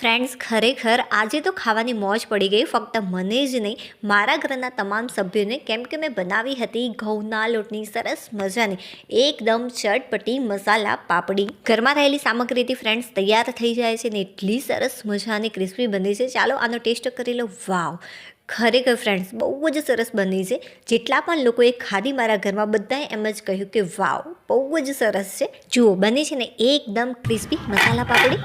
Friends, ખરેખર આજે તો ખાવાની મોજ પડી ગઈ. ફક્ત મને જ નહીં, મારા ઘરના તમામ સભ્યોને કેમ કે મેં બનાવી હતી ઘઉંના લોટની સરસ મજાની, એકદમ ચટપટી મસાલા પાપડી. ઘરમાં રહેલી સામગ્રીથી ફ્રેન્ડ્સ તૈયાર થઈ જાય છે ને એટલી સરસ મજાની ક્રિસ્પી બની છે. ચાલો આનો ટેસ્ટ કરી લો. વાવ! ખરેખર ફ્રેન્ડ્સ, બહુ જ સરસ બની છે. જેટલા પણ લોકોએ ખાધી મારા ઘરમાં, બધાએ એમ જ કહ્યું કે વાવ, બહુ જ સરસ છે. જુઓ, બની છે ને એકદમ ક્રિસ્પી મસાલા પાપડી.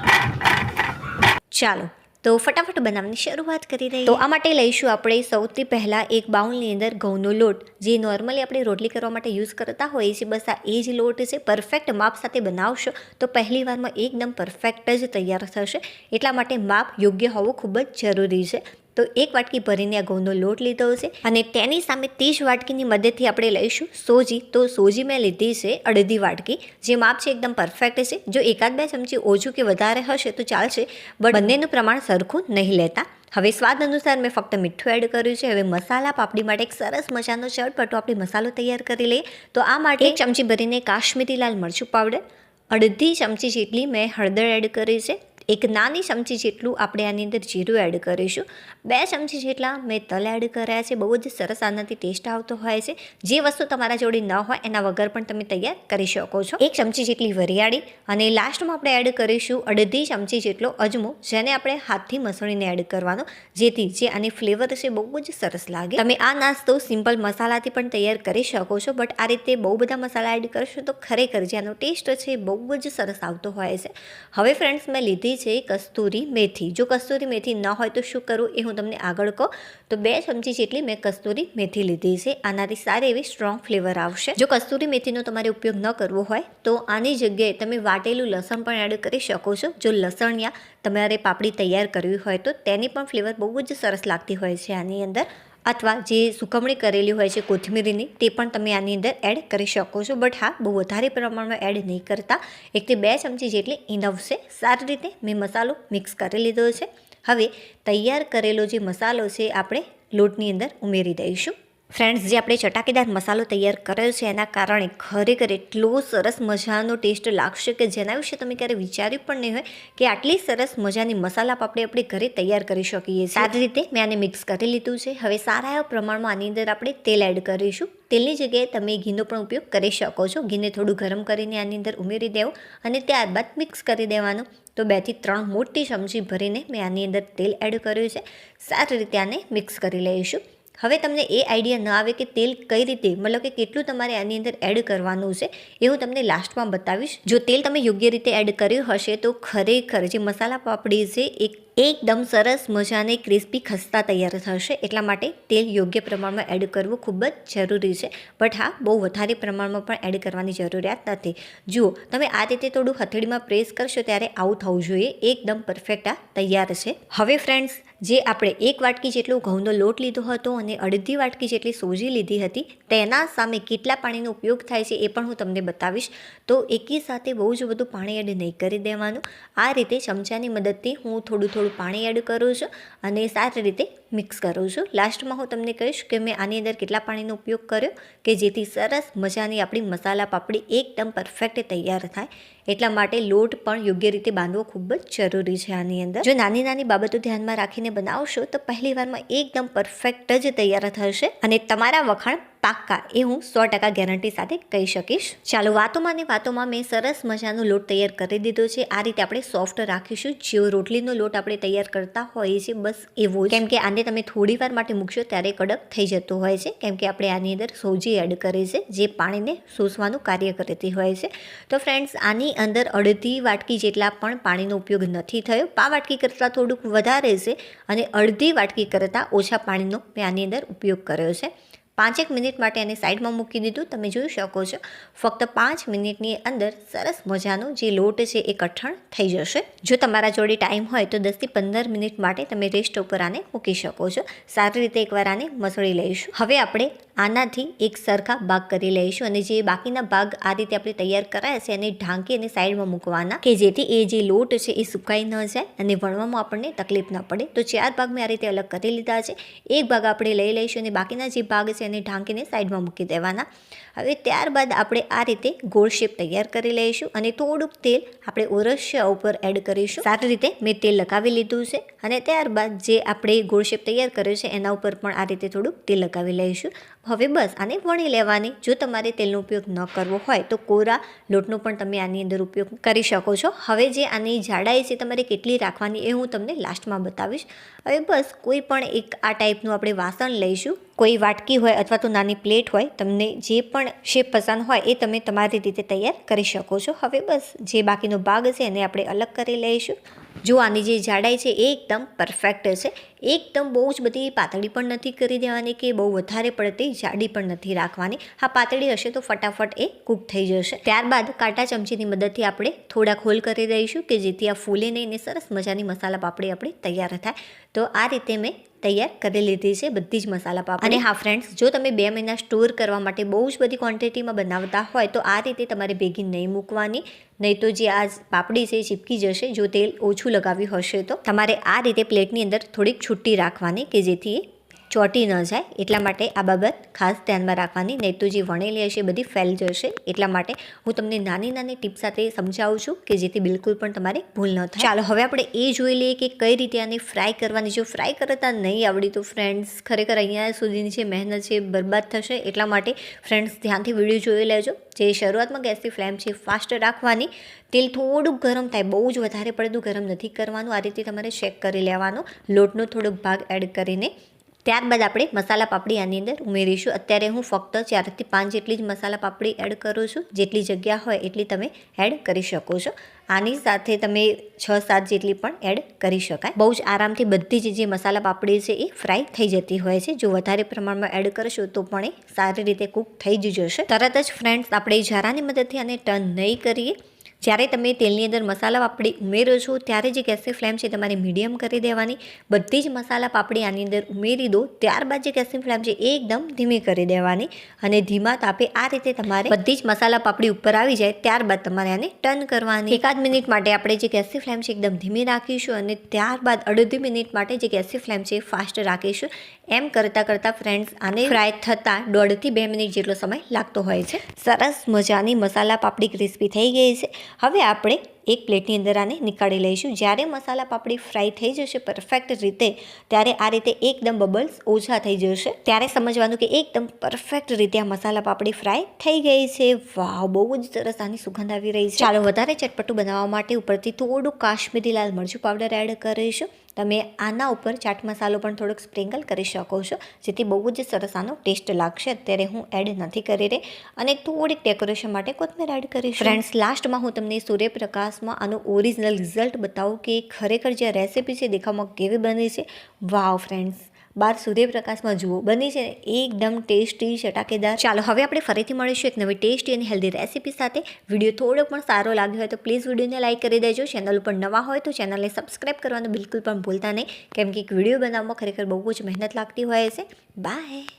ચાલો, તો ફટાફટ બનાવવાની શરૂઆત કરી દઈએ. તો આ માટે લઈશું આપણે સૌથી પહેલાં એક બાઉલની અંદર ઘઉંનો લોટ. જે નોર્મલી આપણે રોટલી કરવા માટે યુઝ કરતા હોઈએ છીએ, બસ આ એ જ લોટ છે. પરફેક્ટ માપ સાથે બનાવશો તો પહેલી વારમાં એકદમ પરફેક્ટ જ તૈયાર થશે. એટલા માટે માપ યોગ્ય હોવું ખૂબ જ જરૂરી છે. તો એક વાટકી ભરીને આ ઘઉંનો લોટ લીધો છે અને તેની સામે તે જ વાટકીની મદદથી આપણે લઈશું સોજી. તો સોજી મેં લીધી છે અડધી વાટકી, જે માપ છે એકદમ પરફેક્ટ છે. જો એકાદ બે ચમચી ઓછું કે વધારે હશે તો ચાલશે, બટ બંનેનું પ્રમાણ સરખું નહીં લેતા. હવે સ્વાદ અનુસાર મેં ફક્ત મીઠું એડ કર્યું છે. હવે મસાલા, પાપડી માટે એક સરસ મજાનો ચટપટો આપણે મસાલો તૈયાર કરી લઈએ. તો આ માટે એક ચમચી ભરીને કાશ્મીરી લાલ મરચું પાવડર અડધી ચમચી જેટલી મેં હળદર એડ કરી છે. એક નાની ચમચી જેટલું આપણે આની અંદર જીરું એડ કરીશું. બે ચમચી જેટલા મેં તલ એડ કર્યા છે, બહુ જ સરસ આનાથી ટેસ્ટ આવતો હોય છે. જે વસ્તુ તમારા જોડે ન હોય, એના વગર પણ તમે તૈયાર કરી શકો છો. એક ચમચી જેટલી વરિયાળી અને લાસ્ટમાં આપણે એડ કરીશું અડધી ચમચી જેટલો અજમો, જેને આપણે હાથથી મસળીને એડ કરવાનો, જેથી જે આની ફ્લેવર છે બહુ જ સરસ લાગે. તમે આ નાસ્તો સિમ્પલ મસાલાથી પણ તૈયાર કરી શકો છો બટ આ રીતે બહુ બધા મસાલા એડ કરશો તો ખરેખર જે આનો ટેસ્ટ છે બહુ જ સરસ આવતો હોય છે. હવે ફ્રેન્ડ્સ મેં લીધી છે કસ્તુરી મેથી. જો કસ્તુરી મેથી ન હોય તો શું કરું એ હું તમને આગળ કહું. તો બે ચમચી જેટલી મેં કસ્તુરી મેથી લીધી છે. આનાથી સારી એવી સ્ટ્રોંગ ફ્લેવર આવશે. જો કસ્તુરી મેથીનો તમારે ઉપયોગ ન કરવો હોય તો આની જગ્યાએ તમે વાટેલું લસણ પણ એડ કરી શકો છો. જો લસણિયા તમારે પાપડી તૈયાર કરવી હોય તો તેની પણ ફ્લેવર બહુ જ સરસ લાગતી હોય છે આની અંદર. અથવા જે સુકવણી કરેલી હોય છે કોથમીરીની, તે પણ તમે આની અંદર એડ કરી શકો છો. બટ હા, બહુ વધારે પ્રમાણમાં એડ નહીં કરતા. એકથી બે ચમચી જેટલી ઇનફ છે. સારી રીતે મેં મસાલો મિક્સ કરી લીધો છે. હવે તૈયાર કરેલો જે મસાલો છે, આપણે લોટની અંદર ઉમેરી દઈશું. ફ્રેન્ડ્સ, જે આપણે ચટાકેદાર મસાલો તૈયાર કર્યો છે, એના કારણે ખરેખર એટલો સરસ મજાનો ટેસ્ટ લાગશે કે જેના વિશે તમે ક્યારે વિચાર્યું પણ નહીં હોય, કે આટલી સરસ મજાની મસાલા આપણે આપણે ઘરે તૈયાર કરી શકીએ સારી રીતે મેં આને મિક્સ કરી લીધું છે. હવે સારા એવા પ્રમાણમાં આની અંદર આપણે તેલ એડ કરીશું. તેલની જગ્યાએ તમે ઘીનો પણ ઉપયોગ કરી શકો છો. ઘીને થોડું ગરમ કરીને આની અંદર ઉમેરી દેવું અને ત્યારબાદ મિક્સ કરી દેવાનું. તો બેથી ત્રણ મોટી ચમચી ભરીને મેં આની અંદર તેલ એડ કર્યું છે. સારી રીતે આને મિક્સ કરી લઈશું. હવે તમને એ આઈડિયા ન આવે કે તેલ કઈ રીતે, મતલબ કે કેટલું તમારે આની અંદર એડ કરવાનું છે, એ હું તમને લાસ્ટમાં બતાવીશ. જો તેલ તમે યોગ્ય રીતે એડ કર્યું હશે તો ખરેખર જે મસાલા પાપડી છે એક એકદમ સરસ મજાને ક્રિસ્પી ખસ્તા તૈયાર થશે. એટલા માટે તેલ યોગ્ય પ્રમાણમાં એડ કરવું ખૂબ જ જરૂરી છે. બટ હા, બહુ વધારે પ્રમાણમાં પણ એડ કરવાની જરૂરિયાત નથી. જુઓ, તમે આ રીતે થોડું હથેળીમાં પ્રેસ કરશો ત્યારે આવું થવું જોઈએ. એકદમ પરફેક્ટ આ તૈયાર છે. હવે ફ્રેન્ડ્સ જે આપણે એક વાટકી જેટલો ઘઉંનો લોટ લીધો હતો અને અડધી વાટકી જેટલી સોજી લીધી હતી, તેના સામે કેટલા પાણીનો ઉપયોગ થાય છે એ પણ હું તમને બતાવીશ. તો એકી સાથે બહુ જ બધું પાણી એડ નહીં કરી દેવાનું. આ રીતે ચમચાની મદદથી હું થોડું થોડું પાણી એડ કરું છું અને સારી રીતે મિક્સ કરું છું. લાસ્ટમાં હું તમને કહીશ કે મેં આની અંદર કેટલા પાણીનો ઉપયોગ કર્યો કે જેથી સરસ મજાની આપણી મસાલા પાપડી એકદમ પરફેક્ટ તૈયાર થાય. એટલા માટે લોટ પણ યોગ્ય રીતે બાંધવો ખૂબ જ જરૂરી છે આની અંદર. જો નાની નાની બાબતો ધ્યાનમાં રાખીને બનાવશો તો પહેલી વારમાં એકદમ પરફેક્ટ જ તૈયાર થશે અને તમારા વખાણ પાક્કા એ હું સો ટકા ગેરંટી સાથે કહી શકીશ. ચાલો, વાતોમાં ને વાતોમાં મેં સરસ મજાનો લોટ તૈયાર કરી દીધો છે. આ રીતે આપણે સોફ્ટ રાખીશું. જેવો રોટલીનો લોટ આપણે તૈયાર કરતા હોઈએ છીએ, બસ એવો કેમ કે આને તમે થોડી વાર માટે મૂકશો ત્યારે કડક થઈ જતો હોય છે. કેમ કે આપણે આની અંદર સોજી એડ કરી છે, જે પાણીને શોષવાનું કાર્ય કરતી હોય છે. તો ફ્રેન્ડ્સ આની અંદર અડધી વાટકી જેટલા પણ પાણીનો ઉપયોગ નથી થયો. પા વાટકી કરતાં થોડુંક વધારે છે અને અડધી વાટકી કરતાં ઓછા પાણીનો મેં આની અંદર ઉપયોગ કર્યો છે. પાંચેક મિનિટ માટે એને સાઈડમાં મૂકી દીધું. તમે જોઈ શકો છો. ફક્ત પાંચ મિનિટની અંદર સરસ મજાનો જે લોટ છે એ કઠણ થઈ જશે. જો તમારા જોડે ટાઈમ હોય તો દસથી પંદર મિનિટ માટે તમે રેસ્ટ ઉપર આને મૂકી શકો છો. સારી રીતે એકવાર આને મસળી લઈશું. હવે આપણે આનાથી એક સરખા ભાગ કરી લઈશું અને જે બાકીના ભાગ આ રીતે આપણે તૈયાર કરાયા છે એને ઢાંકી અને સાઈડમાં મૂકવાના કે જેથી એ જે લોટ છે એ સુકાઈ ન જાય અને વણવામાં આપણને તકલીફ ન પડે. તો ચાર ભાગ મેં આ રીતે અલગ કરી લીધા છે. એક ભાગ આપણે લઈ લઈશું અને બાકીના જે ભાગ છે એને ઢાંકીને સાઈડમાં મૂકી દેવાના. હવે ત્યારબાદ આપણે આ રીતે ગોળ શેપ તૈયાર કરી લઈશું અને થોડુંક તેલ આપણે ઓરસ્યા ઉપર એડ કરીશું. સારી રીતે મેં તેલ લગાવી લીધું છે અને ત્યારબાદ જે આપણે ગોળ શેપ તૈયાર કર્યો છે એના ઉપર પણ આ રીતે થોડુંક તેલ લગાવી લઈશું. હવે બસ આને વણી લેવાની. જો તમારે તેલનો ઉપયોગ ન કરવો હોય તો કોરા લોટનો પણ તમે આની અંદર ઉપયોગ કરી શકો છો. હવે જે આની જાડાઈ છે તમારે કેટલી રાખવાની એ હું તમને લાસ્ટમાં બતાવીશ. હવે બસ કોઈ પણ એક આ ટાઈપનું આપણે વાસણ લઈશું. કોઈ વાટકી હોય અથવા તો નાની પ્લેટ હોય, તમને જે પણ શેપ પસંદ હોય એ તમે તમારી રીતે તૈયાર કરી શકો છો. હવે બસ જે બાકીનો ભાગ છે એને આપણે અલગ કરી લઈશું. જો આની જે જાડાઈ છે એ એકદમ પરફેક્ટ છે. એકદમ બહુ જ બધી પાતળી પણ નથી કરી દેવાની કે બહુ વધારે પડતી જાડી પણ નથી રાખવાની. હા, પાતળી હશે તો ફટાફટ એ કૂક થઈ જશે. ત્યારબાદ કાંટા ચમચીની મદદથી આપણે થોડા ખોલ કરી દઈશું કે જેથી આ ફૂલે નહીં ને સરસ મજાની મસાલા પાપડી આપણી તૈયાર થાય. તો આ રીતે મેં તૈયાર કરી લીધી છે બધી જ મસાલા પાપડી. અને હા ફ્રેન્ડ્સ જો તમે બે મહિના સ્ટોર કરવા માટે બહુ જ બધી ક્વોન્ટિટીમાં બનાવતા હોય, તો આ રીતે તમારે ભેગી નહીં મૂકવાની. નહીં તો જે આ પાપડી છે ચીપકી જશે, જો તેલ ઓછું લગાવ્યું હશે તો. તમારે આ રીતે પ્લેટની અંદર થોડીક છુટ્ટી રાખવાની કે જેથી એ ચોટી ન જાય એટલા માટે આ બાબત ખાસ ધ્યાનમાં રાખવાની. નહીં તો જે વણેલી હશે, બધી ફેલ જશે એટલા માટે હું તમને નાની નાની ટીપ સાથે સમજાવું છું કે જેથી બિલકુલ પણ તમારે ભૂલ ન થાય. ચાલો, હવે આપણે એ જોઈ લઈએ કે કઈ રીતે આને ફ્રાય કરવાની. જો ફ્રાય કરતા નહીં આવડી તો ફ્રેન્ડ્સ ખરેખર અહીંયા સુધીની જે મહેનત છે બરબાદ થશે એટલા માટે ફ્રેન્ડ્સ ધ્યાનથી વીડિયો જોઈ લેજો. જે શરૂઆતમાં ગેસની ફ્લેમ છે ફાસ્ટ રાખવાની. તેલ થોડુંક ગરમ થાય, બહુ જ વધારે પડતું ગરમ નથી કરવાનું. આ રીતે તમારે ચેક કરી લેવાનું. લોટનો થોડોક ભાગ એડ કરીને ત્યારબાદ આપણે મસાલા પાપડી આની અંદર ઉમેરીશું. અત્યારે હું ફક્ત ચારથી પાંચ જેટલી જ મસાલા પાપડી એડ કરું છું. જેટલી જગ્યા હોય એટલી તમે એડ કરી શકો છો. આની સાથે તમે છ સાત જેટલી પણ એડ કરી શકાય. બહુ જ આરામથી બધી જ જે મસાલા પાપડી છે એ ફ્રાય થઈ જતી હોય છે. જો વધારે પ્રમાણમાં એડ કરશો તો પણ એ સારી રીતે કૂક થઈ જ જશે. તરત જ ફ્રેન્ડ્સ આપણે જરાની મદદથી આને ટર્ન નહીં કરીએ. જ્યારે તમે તેલની અંદર મસાલા પાપડી ઉમેરો છો, ત્યારે જે ગેસની ફ્લેમ છે તમારે મીડિયમ કરી દેવાની. બધી જ મસાલા પાપડી આની અંદર ઉમેરી દો, ત્યારબાદ જે ગેસની ફ્લેમ છે એ એકદમ ધીમી કરી દેવાની અને ધીમા તાપે આ રીતે તમારે બધી જ મસાલા પાપડી ઉપર આવી જાય, ત્યારબાદ તમારે આને ટર્ન કરવાની. એકાદ મિનિટ માટે આપણે જે ગેસની ફ્લેમ છે એકદમ ધીમી રાખીશું અને ત્યારબાદ અડધી મિનિટ માટે જે ગેસની ફ્લેમ છે ફાસ્ટ રાખીશું. એમ કરતાં કરતાં ફ્રેન્ડ્સ આને ફ્રાય થતાં દોઢથી બે મિનિટ જેટલો સમય લાગતો હોય છે. સરસ મજાની મસાલા પાપડી ક્રિસ્પી થઈ ગઈ છે. હવે આપણે એક પ્લેટની અંદર આને નીકાળી લઈશું. જ્યારે મસાલા પાપડી ફ્રાય થઈ જશે પરફેક્ટ રીતે, ત્યારે આ રીતે એકદમ બબલ્સ ઓછા થઈ જશે. ત્યારે સમજવાનું કે એકદમ પરફેક્ટ રીતે આ મસાલા પાપડી ફ્રાય થઈ ગઈ છે. વાવ, બહુ જ સરસ આની સુગંધ આવી રહી છે. ચાલો વધારે ચટપટું બનાવવા માટે ઉપરથી થોડું કાશ્મીરી લાલ મરચું પાવડર એડ કરીશું. તમે આના ઉપર ચાટ મસાલો પણ થોડોક સ્પ્રિંકલ કરી શકો છો, જેથી બહુ જ સરસ આનો ટેસ્ટ લાગશે. અત્યારે હું એડ નથી કરી રહી અને થોડીક ડેકોરેશન માટે કોથમીર એડ કરીશ. ફ્રેન્ડ્સ, લાસ્ટમાં હું તમને સૂર્યપ્રકાશમાં આનું ઓરિજિનલ રિઝલ્ટ બતાવું કે ખરેખર જે રેસીપી છે દેખાવમાં કેવી બની છે. વાવ ફ્રેન્ડ્સ. બાર સૂર્યપ્રકાશમાં જુઓ, બની છે એકદમ ટેસ્ટી ચટાકેદાર. ચાલો, હવે આપણે ફરીથી મળીશું એક નવી ટેસ્ટી અને હેલ્ધી રેસીપી સાથે. વીડિયો થોડો પણ સારો લાગ્યો હોય તો પ્લીઝ વિડીયોને લાઇક કરી દેજો. ચેનલ ઉપર નવા હોય તો ચેનલને સબસ્ક્રાઈબ કરવાનું બિલકુલ પણ ભૂલતા નહીં. કેમ કે એક વીડિયો બનાવવામાં ખરેખર બહુ જ મહેનત લાગતી હોય છે. બાય.